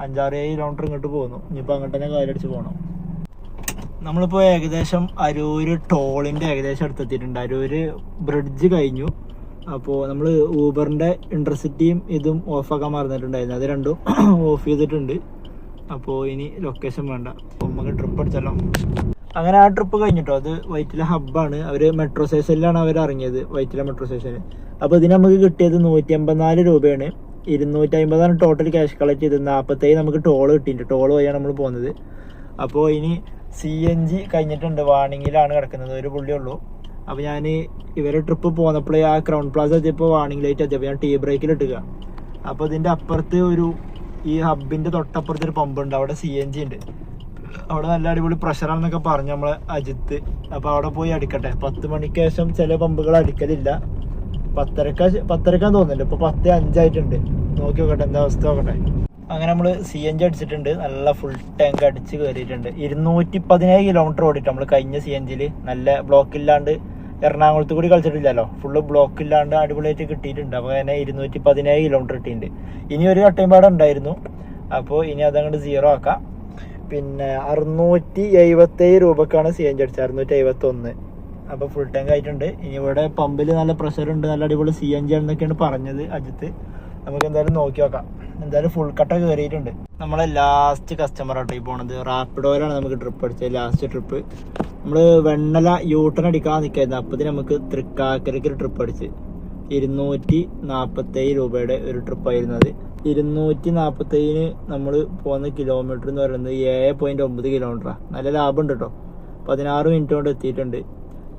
അഞ്ചാറ് ഏഴ് കിലോമീറ്റർ ഇങ്ങോട്ട് പോകുന്നു. ഇനിയിപ്പോൾ അങ്ങോട്ട് തന്നെ കാലടിച്ച് പോകണം നമ്മളിപ്പോൾ ഏകദേശം അരൂര് ടോളിന്റെ ഏകദേശം അടുത്തെത്തിയിട്ടുണ്ട്. അരൂര് ബ്രിഡ്ജ് കഴിഞ്ഞു. അപ്പോൾ നമ്മൾ ഊബറിന്റെ ഇന്റർസിറ്റിയും ഇതും ഓഫാക്കാൻ മറന്നിട്ടുണ്ടായിരുന്നു. അത് രണ്ടും (clears throat) ഓഫ് ചെയ്തിട്ടുണ്ട്. അപ്പോൾ ഇനി ലൊക്കേഷൻ വേണ്ട. നമുക്ക് ട്രിപ്പ് അടിച്ചല്ലോ. അങ്ങനെ ആ ട്രിപ്പ് കഴിഞ്ഞിട്ടോ? അത് വൈറ്റില ഹബ്ബാണ് അവർ മെട്രോ സ്റ്റേഷനിലാണ് അവർ ഇറങ്ങിയത്. വൈറ്റില മെട്രോ സ്റ്റേഷനിൽ അപ്പോൾ ഇതിന് നമുക്ക് കിട്ടിയത് നൂറ്റി എൺപത്തിനാല് രൂപയാണ്. ഇരുന്നൂറ്റി അമ്പതാണ് ടോട്ടൽ ക്യാഷ് കളക്ട് ചെയ്തത്. നാൽപ്പത്തേഴ് നമുക്ക് ടോൾ കിട്ടിയിട്ടുണ്ട്. ടോൾ വഴിയാണ് നമ്മൾ പോകുന്നത്. അപ്പോൾ ഇനി സി എൻ ജി കഴിഞ്ഞിട്ടുണ്ട്. വാണിങ്ങിലാണ് കിടക്കുന്നത്. ഒരു പുള്ളി ഉള്ളൂ. അപ്പോൾ ഞാൻ ഇവരെ ട്രിപ്പ് പോന്നപ്പോഴേ ആ ക്രൗൺ പ്ലാസ എത്തിയപ്പോൾ വാണിംഗ് ലൈറ്റ് എത്തിയപ്പോൾ ഞാൻ ടീ ബ്രേക്കിൽ ഇട്ടുക. അപ്പോൾ ഇതിന്റെ അപ്പുറത്ത് ഒരു ഈ ഹബിന്റെ തൊട്ടപ്പുറത്ത് ഒരു പമ്പുണ്ട് അവിടെ സി എൻ ജി ഉണ്ട്. അവിടെ നല്ല അടിപൊളി പ്രഷറാണെന്നൊക്കെ പറഞ്ഞു നമ്മളെ അജിത്ത്. അപ്പോൾ അവിടെ പോയി അടിക്കട്ടെ. പത്ത് മണിക്ക് ശേഷം ചില പമ്പുകൾ അടിക്കലില്ല. പത്തരക്ക പത്തരക്കാൻ തോന്നുന്നില്ല. ഇപ്പൊ പത്ത് അഞ്ചായിട്ടുണ്ട്. നോക്കി നോക്കട്ടെ എന്താ അവസ്ഥ നോക്കട്ടെ. അങ്ങനെ നമ്മൾ സി എൻ ജി അടിച്ചിട്ടുണ്ട്. നല്ല ഫുൾ ടാങ്ക് അടിച്ച് കയറിയിട്ടുണ്ട് ഇരുന്നൂറ്റി പതിനേഴ് കിലോമീറ്റർ ഓടിയിട്ട് നമ്മൾ കഴിഞ്ഞ സി എൻ ജിയിൽ നല്ല ബ്ലോക്ക് ഇല്ലാണ്ട് എറണാകുളത്ത് കൂടി കളിച്ചിട്ടില്ലല്ലോ. ഫുള്ള് ബ്ലോക്ക് ഇല്ലാണ്ട് അടിപൊളിയായിട്ട് കിട്ടിയിട്ടുണ്ട്. അപ്പോൾ അങ്ങനെ ഇരുന്നൂറ്റി പതിനേഴ് കിലോമീറ്റർ കിട്ടിയിട്ടുണ്ട് ഇനി ഒരു കട്ടയും ഉണ്ടായിരുന്നു. അപ്പോൾ ഇനി അതങ്ങോട്ട് സീറോ ആക്കാം. പിന്നെ അറുന്നൂറ്റി എഴുപത്തേഴ് രൂപക്കാണ് സി എൻ ജി അടിച്ചത്. അറുന്നൂറ്റി എഴുപത്തി ഒന്ന് അപ്പോൾ ഫുൾ ടാങ്ക് ആയിട്ടുണ്ട്. ഇനി ഇവിടെ പമ്പിൽ നല്ല പ്രഷർ ഉണ്ട് നല്ല അടിപൊളി സി എൻ ജി ആണെന്നൊക്കെയാണ് പറഞ്ഞത് അജിത്ത്. നമുക്ക് എന്തായാലും നോക്കി നോക്കാം. എന്തായാലും ഫുൾ കട്ട കയറിയിട്ടുണ്ട് നമ്മളെ ലാസ്റ്റ് കസ്റ്റമർ ആട്ടോ ഈ പോണത്. റാപ്പിഡോയിലാണ് നമുക്ക് ട്രിപ്പ് അടിച്ചത് ലാസ്റ്റ് ട്രിപ്പ് നമ്മൾ വെണ്ണല യൂട്ടൺ അടിക്കാൻ നിൽക്കായിരുന്നു അപ്പത്തിന് നമുക്ക് തൃക്കാക്കരയ്ക്ക് ഒരു ട്രിപ്പ് അടിച്ച്. ഇരുന്നൂറ്റി നാൽപ്പത്തേഴ് രൂപയുടെ ഒരു ട്രിപ്പായിരുന്നു അത്. ഇരുന്നൂറ്റി നാൽപ്പത്തേഴിന് നമ്മൾ പോകുന്ന കിലോമീറ്റർ എന്ന് പറയുന്നത് ഏഴ് പോയിന്റ് ഒമ്പത് കിലോമീറ്ററാണ് നല്ല ലാഭമുണ്ട് കേട്ടോ പതിനാറ് മിനിറ്റ് കൊണ്ട് എത്തിയിട്ടുണ്ട്.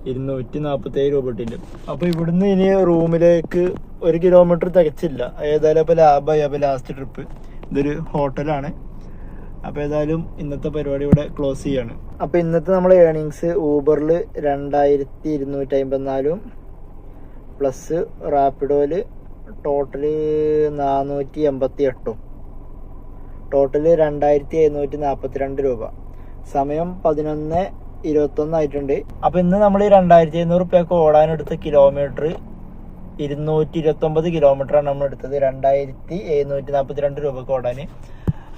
ഇരുന്നൂറ്റി നാൽപ്പത്തേഴ് രൂപ ഇട്ടിട്ടുണ്ട്. അപ്പോൾ ഇവിടുന്ന് ഇനി റൂമിലേക്ക് ഒരു കിലോമീറ്റർ തികച്ചില്ല. ഏതായാലും അപ്പോൾ ലാഭമായി അപ്പോൾ ലാസ്റ്റ് ട്രിപ്പ് ഇതൊരു ഹോട്ടലാണ്. അപ്പോൾ ഏതായാലും ഇന്നത്തെ പരിപാടി ഇവിടെ ക്ലോസ് ചെയ്യാണ്. അപ്പോൾ ഇന്നത്തെ നമ്മുടെ ഏണിങ്സ് ഊബറിൽ രണ്ടായിരത്തി ഇരുന്നൂറ്റി അമ്പത്തിനാലും പ്ലസ് റാപ്പിഡോയിൽ ടോട്ടൽ നാനൂറ്റി എൺപത്തി എട്ടും ടോട്ടൽ രണ്ടായിരത്തി എഴുന്നൂറ്റി നാൽപ്പത്തി രണ്ട് രൂപ. സമയം പതിനൊന്ന് ഇരുപത്തൊന്ന് ആയിട്ടുണ്ട് അപ്പൊ ഇന്ന് നമ്മൾ രണ്ടായിരത്തി എഴുന്നൂറ് ഓടാൻ ഓടാനെടുത്ത കിലോമീറ്റർ ഇരുന്നൂറ്റി ഇരുപത്തി ഒമ്പത് കിലോമീറ്റർ ആണ് നമ്മൾ എടുത്തത് രണ്ടായിരത്തി എഴുന്നൂറ്റി നാൽപ്പത്തി രണ്ട് രൂപക്ക് ഓടാൻ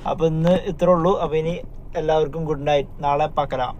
അപ്പൊ ഇന്ന് ഇത്രേ ഉള്ളൂ. അപ്പൊ ഇനി എല്ലാവർക്കും ഗുഡ് നൈറ്റ് നാളെ പക്കലാം